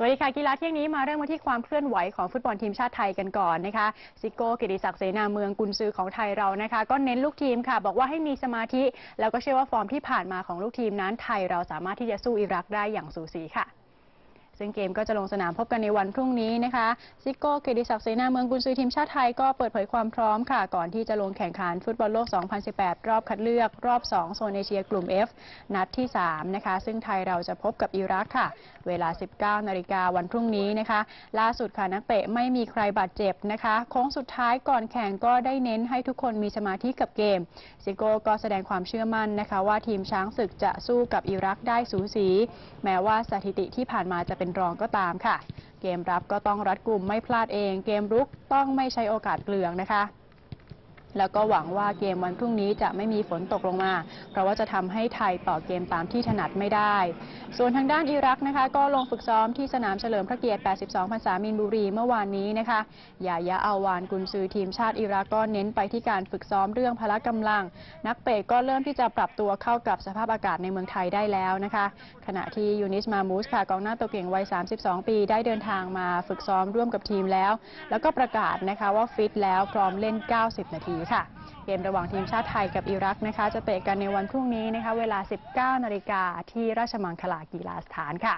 สวัสดีค่ะกีฬาเที่ยงนี้มาเริ่มกันที่ความเคลื่อนไหวของฟุตบอลทีมชาติไทยกันก่อนนะคะซิโก้กิติศักดิ์เสนาเมืองกุนซือของไทยเรานะคะ ก็เน้นลูกทีมค่ะ บอกว่าให้มีสมาธิ แล้วก็เชื่อว่าฟอร์มที่ผ่านมาของลูกทีมนั้นไทยเราสามารถที่จะสู้อิรักได้อย่างสูสีค่ะ ซึ่งเกมก็จะลงสนามพบกันในวันพรุ่งนี้นะคะซิโก้เกยรติศักดิ์เสนาเมืองกุนซือทีมชาติไทยก็เปิดเผยความพร้อมค่ะ ก่อนที่จะลงแข่งขันฟุตบอลโลก 2018 รอบคัดเลือกรอบ 2 โซนเอเชียกลุ่ม F นัดที่ 3 นะคะ ซึ่งไทยเราจะพบกับอิรักค่ะ เวลา 19 นาฬิกาวันพรุ่งนี้นะคะ ล่าสุดค่ะนักเตะไม่มีใครบาดเจ็บนะคะโค้งสุดท้ายก่อนแข่งก็ได้เน้นให้ทุกคนมีสมาธิกับเกมซิโก้ก็แสดงความเชื่อมั่นนะคะ ว่าทีมช้างศึกจะสู้กับอิรักได้สูสี แม้ว่าสถิติที่ผ่านมาจะเป็นรองก็ตามค่ะ เกมรับก็ต้องรัดกลุ่มไม่พลาดเอง เกมรุกต้องไม่ใช้โอกาสเกลืองนะคะ แล้วก็หวังว่าเกมวันพรุ่งนี้จะไม่มีฝนตกลงมา เพราะว่าจะทำให้ไทยต่อเกมตามที่ถนัดไม่ได้ ส่วนทางด้านอิรักนะคะ ก็ลงฝึกซ้อมที่สนามเฉลิมพระเกียรติ 82 พรรษามินบุรีเมื่อวานนี้นะคะยายะอาวานกุนซือทีมชาติอิรักก็เน้นไปที่การฝึกซ้อมเรื่องพละกำลัง นักเตะก็เริ่มที่จะปรับตัวเข้ากับสภาพอากาศในเมืองไทยได้แล้วนะคะ ขณะที่ยูนิสมามูสค่ะกองหน้าตัวเก่งวัย 32 ปี ได้เดินทางมาฝึกซ้อมร่วมกับทีมแล้ว แล้วก็ประกาศนะคะว่าฟิตแล้วพร้อมเล่น 90 นาทีค่ะ เกมระหว่างทีมชาติไทยกับอิรักนะคะ จะเตะกันในวันพรุ่งนี้นะคะ เวลา 19 นาฬิกาที่ราชมังคลากีฬาสถานค่ะ